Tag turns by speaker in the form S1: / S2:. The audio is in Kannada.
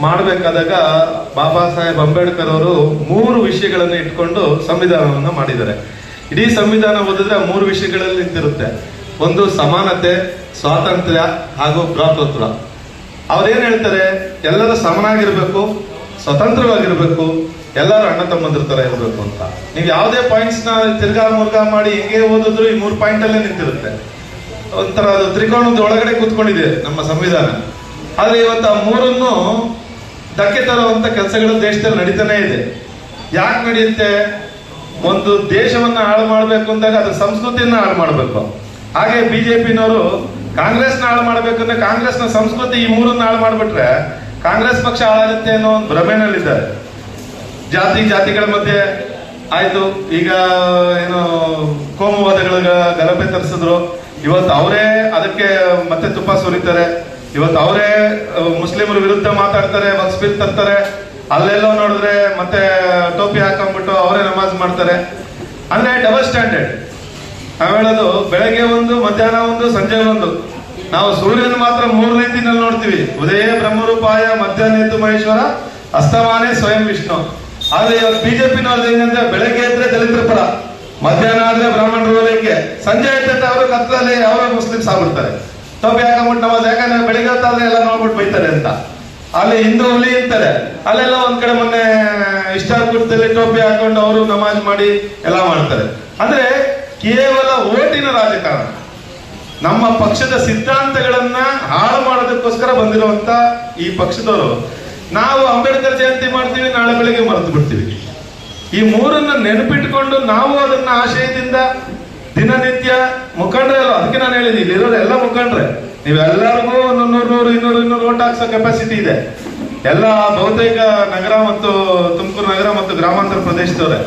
S1: ಮಾಡಬೇಕಾದಾಗ ಬಾಬಾ ಸಾಹೇಬ್ ಅಂಬೇಡ್ಕರ್ ಅವರು ಮೂರು ವಿಷಯಗಳನ್ನು ಇಟ್ಕೊಂಡು ಸಂವಿಧಾನವನ್ನು ಮಾಡಿದ್ದಾರೆ. ಇಡೀ ಸಂವಿಧಾನ ಓದಿದ್ರೆ ಮೂರು ವಿಷಯಗಳಲ್ಲಿ ನಿಂತಿರುತ್ತೆ. ಒಂದು ಸಮಾನತೆ, ಸ್ವಾತಂತ್ರ್ಯ ಹಾಗೂ ಭ್ರಾತೃತ್ವ ಅವ್ರೇನ್ ಹೇಳ್ತಾರೆ? ಎಲ್ಲರೂ ಸಮನಾಗಿರ್ಬೇಕು, ಸ್ವತಂತ್ರವಾಗಿರ್ಬೇಕು, ಎಲ್ಲರೂ ಅಣ್ಣ ತಮ್ಮಂದ್ರ ತರ ಇರ್ಬೇಕು ಅಂತ. ನೀವು ಯಾವುದೇ ಪಾಯಿಂಟ್ಸ್ನ ತಿರ್ಗಾ ಮುರ್ಗಾ ಮಾಡಿ ಹೆಂಗೆ ಓದಿದ್ರು ಈ ಮೂರು ಪಾಯಿಂಟ್ ಅಲ್ಲೇ ನಿಂತಿರುತ್ತೆ. ಒಂಥರ ಅದು ತ್ರಿಕೋಣದ ಒಳಗಡೆ ಕೂತ್ಕೊಂಡಿದೆ ನಮ್ಮ ಸಂವಿಧಾನ. ಆದ್ರೆ ಇವತ್ತು ಆ ಮೂರನ್ನು ಧಕ್ಕೆ ತರುವಂತ ಕೆಲಸಗಳು ದೇಶದಲ್ಲಿ ನಡೀತಾನೆ ಇದೆ. ಯಾಕೆ ನಡೆಯುತ್ತೆ? ಒಂದು ದೇಶವನ್ನ ಹಾಳು ಮಾಡಬೇಕು ಅಂದಾಗ ಅದ್ರ ಸಂಸ್ಕೃತಿಯನ್ನ ಹಾಳು ಮಾಡಬೇಕು. ಹಾಗೆ ಬಿಜೆಪಿನವರು ಕಾಂಗ್ರೆಸ್ನ ಹಾಳು ಮಾಡಬೇಕಂದ್ರೆ ಕಾಂಗ್ರೆಸ್ನ ಸಂಸ್ಕೃತಿ ಈ ಮೂರನ್ನ ಹಾಳು ಮಾಡಿಬಿಟ್ರೆ ಕಾಂಗ್ರೆಸ್ ಪಕ್ಷ ಹಾಳಾಗುತ್ತೆ ಅನ್ನೋ ಒಂದು ಭ್ರಮೆನಲ್ಲಿದ್ದಾರೆ. ಜಾತಿ, ಜಾತಿಗಳ ಮಧ್ಯೆ ಆಯ್ತು. ಈಗ ಏನು ಕೋಮುವಾದಗಳ ಗಲಭೆ ತರಿಸಿದ್ರು. ಇವತ್ತು ಅವರೇ ಅದಕ್ಕೆ ಮತ್ತೆ ತುಪ್ಪ ಸುರಿತಾರೆ. ಇವತ್ತು ಅವರೇ ಮುಸ್ಲಿಮರ ವಿರುದ್ಧ ಮಾತಾಡ್ತಾರೆ ವಕ್ಸ್ ಬಿಲ್ ತರ್ತಾರೆ. ಅಲ್ಲೆಲ್ಲೋ ನೋಡಿದ್ರೆ ಮತ್ತೆ ಟೋಪಿ ಹಾಕೊಂಡ್ಬಿಟ್ಟು ಅವರೇ ನಮಾಜ್ ಮಾಡ್ತಾರೆ. ಅಂದ್ರೆ ಡಬಲ್ ಸ್ಟ್ಯಾಂಡರ್ಡ್ ನಾವ್ ಹೇಳೋದು, ಬೆಳಗ್ಗೆ ಒಂದು, ಮಧ್ಯಾಹ್ನ ಒಂದು, ಸಂಜೆ ಒಂದು. ನಾವು ಸೂರ್ಯನ ಮಾತ್ರ ಮೂರು ರೀತಿನಲ್ಲಿ ನೋಡ್ತೀವಿ. ಉದಯ ಬ್ರಹ್ಮರೂಪಾಯ, ಮಧ್ಯಾಹ್ನ ಮಹೇಶ್ವರ, ಅಸ್ತಮಾನೇ ಸ್ವಯಂ ವಿಷ್ಣು. ಆದ್ರೆ ಇವತ್ತು ಬಿಜೆಪಿನವ್ರದ್ದು ಏನಂದ್ರೆ ಬೆಳಗ್ಗೆ ಇದ್ರೆ ದಲಿತರ ಪರ ಮಧ್ಯಾಹ್ನ ಆದ್ರೆ ಬ್ರಾಹ್ಮಣರು ಸಂಜೆ ಇದ್ದಂತೆ ಅವರು ಕತ್ತಲಲ್ಲಿ ಅವರು ಮುಸ್ಲಿಮ್ಸ್ ಆಗ್ಬಿಡ್ತಾರೆ. ಟೋಪಿ ಹಾಕೊಂಡ್ಬಿಟ್ಟು ನಮಾಜ್ ಯಾಕಂದ್ರೆ ಬೆಳಿಗ್ಗೆ ಹೊತ್ತಾದ್ರೆ ಎಲ್ಲ ನೋಡ್ಬಿಟ್ಟು ಬೈತಾರೆ ಅಂತ. ಅಲ್ಲಿ ಹಿಂದೂ ಹುಲಿ ಅಂತಾರೆ ಅಲ್ಲೆಲ್ಲ ಒಂದ್ ಕಡೆ ಮೊನ್ನೆ ಇಷ್ಟಾಪುರದಲ್ಲಿ ಟೋಪಿ ಹಾಕೊಂಡು ಅವರು ನಮಾಜ್ ಮಾಡಿ ಎಲ್ಲ ಮಾಡ್ತಾರೆ. ಅಂದ್ರೆ ಕೇವಲ ಓಟಿನ ರಾಜಕಾರಣ. ನಮ್ಮ ಪಕ್ಷದ ಸಿದ್ಧಾಂತಗಳನ್ನ ಹಾಳು ಮಾಡೋದಕ್ಕೋಸ್ಕರ ಬಂದಿರುವಂತ ಈ ಪಕ್ಷದವರು. ನಾವು ಅಂಬೇಡ್ಕರ್ ಜಯಂತಿ ಮಾಡ್ತೀವಿ, ನಾಳೆ ಬೆಳಿಗ್ಗೆ ಮರೆತು ಬಿಡ್ತೀವಿ. ಈ ಮೂರನ್ನ ನೆನಪಿಟ್ಕೊಂಡು ನಾವು ಅದನ್ನ ಆಶಯದಿಂದ ದಿನನಿತ್ಯ ಮುಖಂಡ್ರೆ ಅಲ್ಲ, ಅದಕ್ಕೆ ನಾನು ಹೇಳಿದ್ದೀನಿ ಇಲ್ಲಿರೋದು ಎಲ್ಲ ಮುಖಂಡ್ರೆ. ನೀವೆಲ್ಲರಿಗೂ ಒಂದು ನೂರು ನೂರು ಇನ್ನೂರು ಇನ್ನೂರು ಓಟ್ ಹಾಕ್ಸೋ ಕೆಪಾಸಿಟಿ ಇದೆ. ಎಲ್ಲ ಬಹುತೇಕ ನಗರ ಮತ್ತು ತುಮಕೂರು ನಗರ ಮತ್ತು ಗ್ರಾಮಾಂತರ ಪ್ರದೇಶದವ್ರೆ.